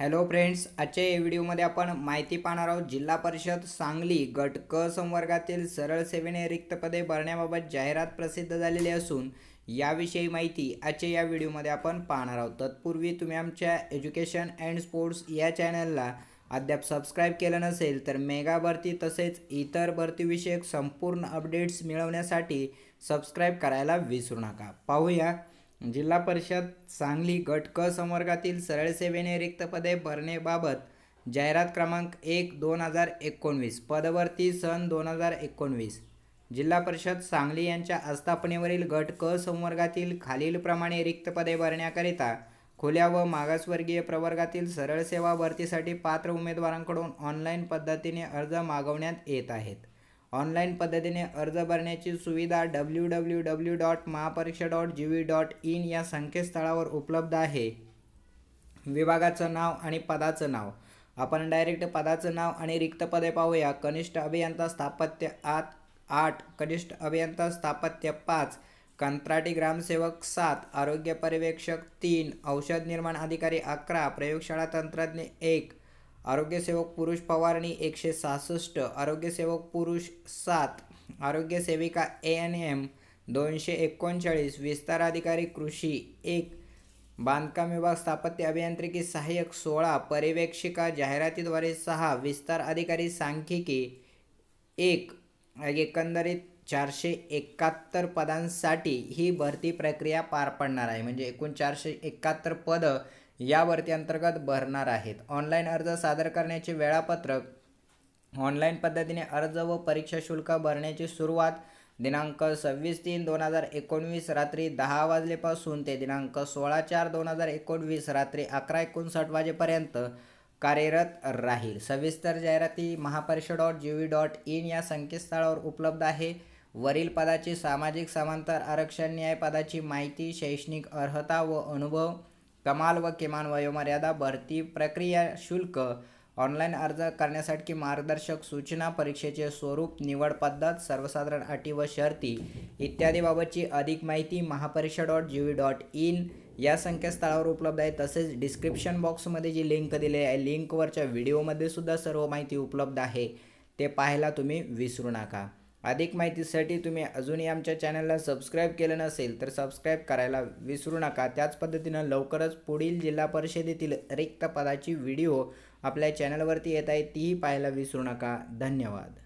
Hello friends आजच्या या व्हिडिओमध्ये आपण माहिती पाहणार आहोत जिल्हा परिषद सांगली गट क संवर्गातील सरळ सेवेने रिक्त पदे भरण्याबाबत जाहिरात प्रसिद्ध झालेली असून याविषयी माहिती आजच्या या व्हिडिओमध्ये आपण पाहणार आहोत. तत्पूर्वी तुम्ही आमच्या एज्युकेशन अँड स्पोर्ट्स या चॅनलला अद्याप सबस्क्राईब केलं नसेल तर मेगा भरती तसेच इतर भरतीविषयक संपूर्ण अपडेट्स मिळवण्यासाठी सबस्क्राईब करायला विसरू नका. पाहूया जिल्हा परिषद सांगली गट क संवर्गातील सरळ सेवेने रिक्त पदे भरण्याबाबत जाहिरात क्रमांक एक दोन हजार एकोणवीस पदवर्ती सन दोन हजार एकोणवीस. जिल्हा परिषद सांगली यांच्या आस्थापनेवरील गट क संवर्गातील खालीलप्रमाणे रिक्त पदे भरण्याकरिता खुल्या व मागासवर्गीय प्रवर्गातील सरळ सेवा भरतीसाठी पात्र उमेदवारांकडून ऑनलाईन पद्धतीने अर्ज मागवण्यात येत आहेत. ऑनलाईन पद्धतीने अर्ज भरण्याची सुविधा W W W dot Mahapariksha dot G V dot in या संकेतस्थळावर उपलब्ध आहे. विभागाचं नाव आणि पदाचं नाव. आपण डायरेक्ट पदाचं नाव आणि रिक्त पदे पाहूया. कनिष्ठ अभियंता स्थापत्य आत आठ कनिष्ठ अभियंता स्थापत्य पाच कंत्राटी ग्रामसेवक सात आरोग्य पर्यवेक्षक तीन औषध निर्माण अधिकारी अकरा प्रयोगशाळा तंत्रज्ञ एक आरोग्यसेवक पुरुष फवारणी एकशे सहासष्ट. आरोग्यसेवक पुरुष सात. आरोग्यसेविका ए एन एम दोनशे एकोणचाळीस. विस्तार अधिकारी कृषी एक. बांधकाम विभाग स्थापत्य अभियांत्रिकी सहाय्यक सोळा. पर्यवेक्षिका जाहिरातीद्वारे सहा. विस्तार अधिकारी सांख्यिकी एक. एकंदरीत चारशे एकाहत्तर पदांसाठी ही भरती प्रक्रिया पार पडणार आहे. म्हणजे एकूण चारशे एकाहत्तर पदं यावरती अंतर्गत भरणार आहेत. ऑनलाईन अर्ज सादर करण्याचे वेळापत्रक ऑनलाईन पद्धतीने अर्ज व परीक्षा शुल्क भरण्याची सुरुवात दिनांक सव्वीस तीन दोन हजार एकोणवीस रात्री दहा वाजलेपासून ते दिनांक सोळा चार दोन हजार एकोणवीस रात्री अकरा एकोणसाठ वाजेपर्यंत कार्यरत राहील. सविस्तर जाहिराती Mahaparishad dot G V dot in या संकेतस्थळावर उपलब्ध आहे. वरील पदाची सामाजिक समांतर आरक्षण न्याय पदाची माहिती शैक्षणिक अर्हता व अनुभव कमाल व किमान वयोमर्यादा भरती प्रक्रिया शुल्क ऑनलाईन अर्ज करण्यासाठी मार्गदर्शक सूचना परीक्षेचे स्वरूप निवड पद्धत सर्वसाधारण अटी व शर्ती इत्यादीबाबतची अधिक माहिती Mahapariksha dot G V dot in या संकेतस्थळावर उपलब्ध आहे. तसेच डिस्क्रिप्शन बॉक्समध्ये जी लिंक दिली आहे लिंकवरच्या व्हिडिओमध्ये सुद्धा सर्व माहिती उपलब्ध आहे. ते पाहायला तुम्ही विसरू नका. अधिक माहितीसाठी तुम्ही अजूनही आमच्या चॅनलला सबस्क्राईब केलं नसेल तर सबस्क्राईब करायला विसरू नका. त्याच पद्धतीनं लवकरच पुढील जिल्हा परिषदेतील रिक्त पदाची व्हिडिओ आपल्या चॅनलवरती येत आहे तीही पाहायला विसरू नका. धन्यवाद.